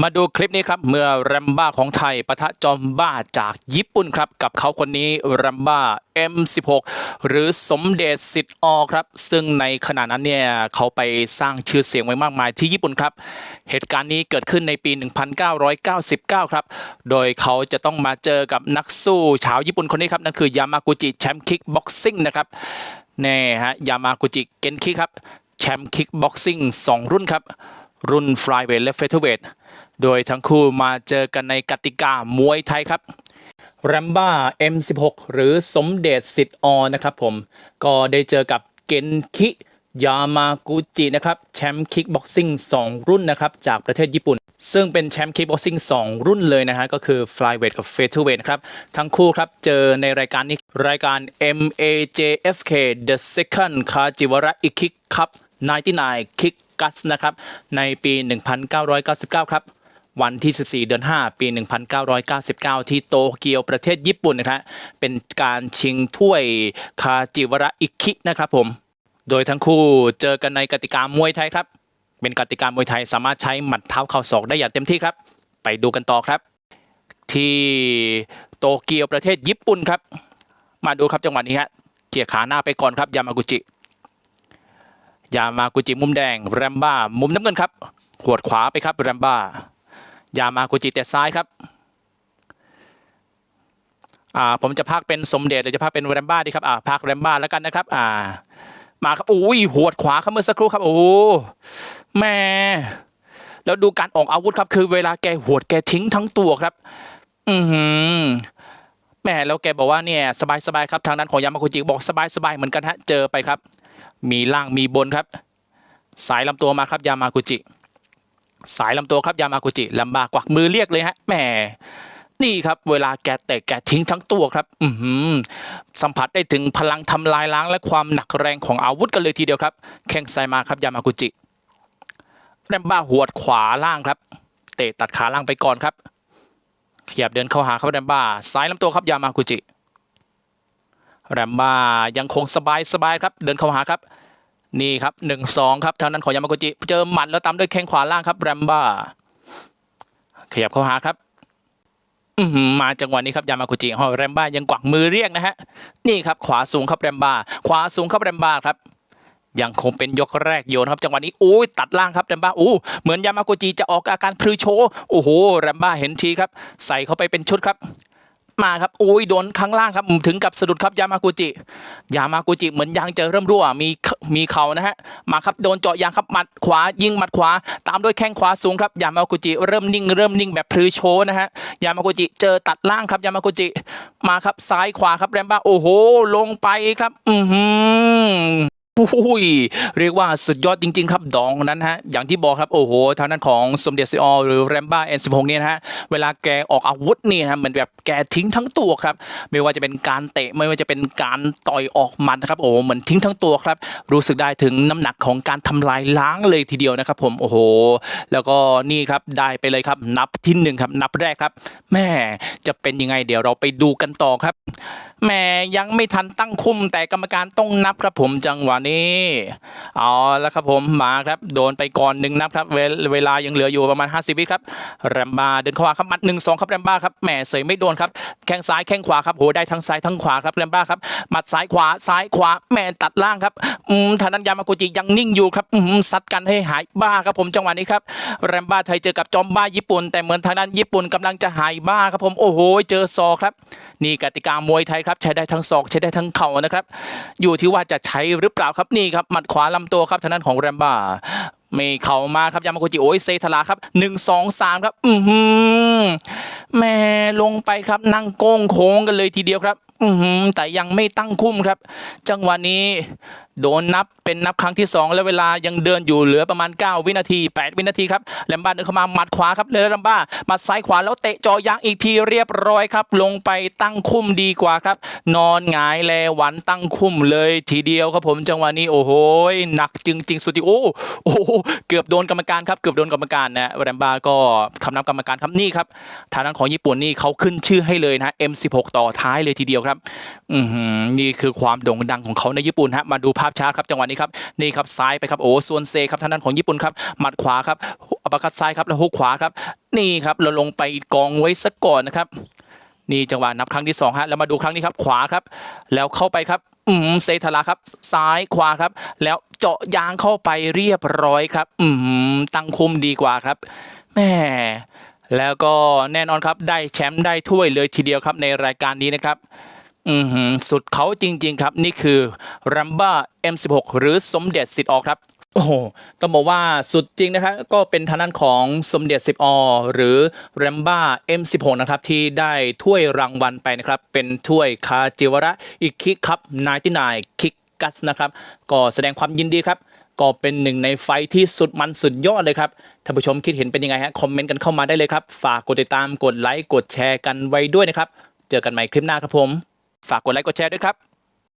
มาดูคลิปนี้ครับ เมื่อแรมบ้าของไทยปะทะจอมบ้าจากญี่ปุ่นครับ กับเขาคนนี้แรมบ้า M16 หรือสมเด็จสิทธิ์อครับ ซึ่งในขณะนั้นเนี่ยเขาไปสร้างชื่อเสียงไว้มากมายที่ญี่ปุ่นครับ เหตุการณ์นี้เกิดขึ้นในปี 1999 ครับ โดยเขาจะต้องมาเจอกับนักสู้ชาวญี่ปุ่นคนนี้ครับ นั่นคือยามากุจิแชมป์คิกบ็อกซิ่งนะครับแน่ฮะยามากุจิเกนคิครับแชมป์คิกบ็อกซิ่ง2รุ่นครับรุ่นฟลายเวทและเฟเธอร์เวท โดยทั้งคู่มาเจอกันในกติกามวยไทยครับแรมบ้า M16 หรือสมเด็จสิทธิ์อนะครับผม ก็ได้เจอกับเกนคิยามากุจินะครับแชมป์คิกบ็อกซิ่ง2 รุ่นนะครับจากประเทศญี่ปุ่น ซึ่งเป็นแชมป์คิกบ็อกซิ่ง2 รุ่นเลยนะฮะก็คือ Flyweight กับ Featherweight นะครับ ทั้งคู่ครับเจอในรายการนี้ รายการ MAJFK The Second Kajiwara Ikik Cup 99 Kick Guts นะครับในปี 1999 ครับ วันที่ 14 เดือน 5 ปี 1999 ที่โตเกียวประเทศญี่ปุ่นนะครับเป็นการชิงถ้วยคาจิวระอิคินะครับผม โดยทั้งคู่เจอกันในกติกามวยไทยครับ เป็นกติกามวยไทยสามารถใช้หมัดเท้าเข่าศอกได้อย่างเต็มที่ครับ ไปดูกันต่อครับ ที่โตเกียวประเทศญี่ปุ่นครับ มาดูครับจังหวะนี้ฮะเกี่ยขาหน้าไปก่อนครับยามากุจิยามากุจิมุมแดงแรมบ้ามุมน้ำเงินครับหวดขวาไปครับแรมบ้า ยามากุจิเตะซ้ายครับอ่าผมจะพากเป็นสมเด็จหรือจะพากเป็นแรมบ้าดีครับอ่าพากแรมบ้าแล้วกันนะครับอ่ามาครับอุ้ยหวดขวาครับเมื่อสักครู่ครับโอ้แม่แล้วดูการออกอาวุธครับ คือเวลาแกหวดแกทิ้งทั้งตัวครับ อือหือแม่แล้วแกบอกว่าเนี่ยสบายๆครับทางนั้นของยามากุจิบอกสบายๆเหมือนกันฮะเจอไปครับ มีล่างมีบนครับ สายลำตัวมาครับยามากุจิ สายลำตัวครับยามากุจิลำบากกวักมือเรียกเลยฮะแหมนี่ครับเวลาแกเตะแกทิ้งทั้งตัวครับ อืสัมผัสได้ถึงพลังทำลายล้างและความหนักแรงของอาวุธกันเลยทีเดียวครับแข้งซ้ายมาครับยามากุจิแรมบ้าหวดขวาล่างครับ เตะตัดขาล่างไปก่อนครับขยับเดินเข้าหาครับแรมบ้าสายลำตัวครับยามากุจิแรมบ้ายังคงสบายสบายครับ เดินเข้าหาครับ นี่ครับหนึ่งสองครับทางนั้นของยามากุจิเจอหมัดแล้วตามด้วยแข้งขวาล่างครับแรมบ้าขยับเข้าหาครับมาจังหวะนี้ครับยามากุจิฮอแรมบ้ายังกวักมือเรียกนะฮะนี่ครับขวาสูงครับแรมบ้าขวาสูงครับแรมบ้าครับยังคงเป็นยกแรกโยนครับ จังหวะนี้โอ้ยตัดล่างครับแรมบ้าโอ้เหมือนยามากุจิจะออกอาการพลือโชว์โอ้โหแรมบ้าเห็นทีครับ ใส่เข้าไปเป็นชุดครับ มาครับโอ้ยโดนข้างล่างครับถึงกับสะดุดครับยามากุจิ ยามากุจิเหมือนยางจะเริ่มรั่วมีมีเข่านะฮะมาครับโดนเจาะยางครับหมัดขวายิงหมัดขวา ตามด้วยแข้งขวาสูงครับยามากุจิเริ่มนิ่งเริ่มนิ่งแบบพลือโชว์นะฮะยามากุจิเจอตัดล่างครับยามากุจิมาครับซ้ายขวาครับแรมบ้าโอ้โห ลงไปครับ อือหือ อุ้ยเรียกว่าสุดยอดจริง ๆ ครับดองนั้นฮะอย่างที่บอกครับโอ้โหทางด้านของสมเด็จซีออหรือแรมบ้าเอ็นสิบหกเนี่ยนะฮะเวลาแกออกอาวุธนี่ฮะเหมือนแบบแกทิ้งทั้งตัวครับ ไม่ว่าจะเป็นการเตะไม่ว่าจะเป็นการต่อยออกมันะครับโอ้เหมือนทิ้งทั้งตัวครับ รู้สึกได้ถึงน้ำหนักของการทำลายล้างเลยทีเดียวนะครับ ผมโอ้โห แล้วก็นี่ครับได้ไปเลยครับ นับที่หนึ่งครับ นับแรกครับแม่จะเป็นยังไงเดี๋ยวเราไปดูกันต่อครับแม่ยังไม่ทันตั้งคุ้มแต่กรรมการต้องนับครับผมจังหวะนี้นี่ เอาแล้วครับผมมาครับโดนไปก่อนหนึ่งนับครับเวลายังเหลืออยู่ประมาณ 50 วิครับแรมบ้าเดินเข้ามาครับมัดหนึ่งสองครับแรมบ้าครับแหม่เสยไม่โดนครับแข้งซ้ายแข้งขวาครับโหได้ทั้งซ้ายทั้งขวาครับแรมบ้าครับมัดซ้ายขวาซ้ายขวาแหม่ตัดล่างครับอืมทานั้นยามากุจิยังนิ่งอยู่ครับอืมซัดกันให้หายบ้าครับผมจังหวะนี้ครับแรมบ้าไทยเจอกับจอมบ้าญี่ปุ่น แต่เหมือนทางด้านญี่ปุ่นกำลังจะหายบ้าครับผมโอ้โหเจอซอกครับ นี่กติกามวยไทยครับใช้ได้ทั้งศอกใช้ได้ทั้งเข่านะครับ อยู่ที่ว่าจะใช้หรือเปล่าครับนี่ครับหมัดขวาลำตัวครับทางด้านของแรมบ้าไม่เข้ามาครับยามากุจิโอ้ยเซทลาครับหนึ่งสองสามครับ อือหือ แม่ลงไปครับนั่งโก้งโค้งกันเลยทีเดียวครับ อืแต่ยังไม่ตั้งคุ้มครับ จังหวะนี้โดนนับเป็นนับครั้งที่ 2 แล้วเวลายังเดินอยู่เหลือประมาณ 9 วินาที 8 วินาทีครับแลมบ้าเดินเข้ามาหมัดขวาครับเลยแลมบ้าหมัดซ้ายขวาแล้วเตะจอยางอีกทีเรียบร้อยครับ ลงไปตั้งคุ้มดีกว่าครับ นอนหงายแลหวันตั้งคุ้มเลยทีเดียวครับผมจังหวะนี้โอ้โหหนักจริง ๆ สุดที่โอ้โอ้โหเกือบโดนกรรมการครับเกือบโดนกรรมการนะแลมบ้าก็คำนับกรรมการครับนี่ครับทางด้านของญี่ปุ่นนี่เขาขึ้นชื่อให้เลยนะ M16 ต่อท้ายเลยทีเดียวครับอือหือนี่คือความโด่งดังของเขาในญี่ปุ่นฮะมาดูภาพช้าครับจังหวะนี้ครับนี่ครับซ้ายไปครับโอ้ส่วนเซครับทางด้านของญี่ปุ่นครับหมัดขวาครับอัปเปอร์คัตซ้ายครับแล้วฮุกขวาครับนี่ครับเราลงไปกองไว้ซะก่อนนะครับนี่จังหวะนับครั้งที่สองฮะแล้วมาดูครั้งนี้ครับขวาครับ แล้วเข้าไปครับอืมเซทาราครับ ซ้ายขวาครับ แล้วเจาะยางเข้าไปเรียบร้อยครับ อืมตั้งคุมดีกว่าครับแม่ แล้วก็แน่นอนครับได้แชมป์ได้ถ้วยเลยทีเดียวครับในรายการนี้นะครับอือหือสุดเขาจริง ๆ ครับ นี่คือรัมบ้า M16 หรือสมเด็จสิทธิ์ออครับโอ้โหต้องบอกว่าสุดจริงนะครับ ก็เป็นทางด้านของสมเด็จสิบอหรือ r a m b a M16 นะครับ ที่ได้ถ้วยรางวัลไปนะครับ เป็นถ้วยคาจิวระอิคิครับ99คิกกัสนะครับ ก็แสดงความยินดีครับ ก็เป็นหนึ่งในไฟที่สุดมันสุดยอดเลยครับท่านผู้ชมคิดเห็นเป็นยังไงฮะคอมเมนต์กันเข้ามาได้เลยครับ ฝากกดติดตามกดไลค์กดแชร์กันไว้ด้วยนะครับ เจอกันใหม่คลิปหน้าครับผม ฝากกดไลค์กดแชร์ด้วยครับ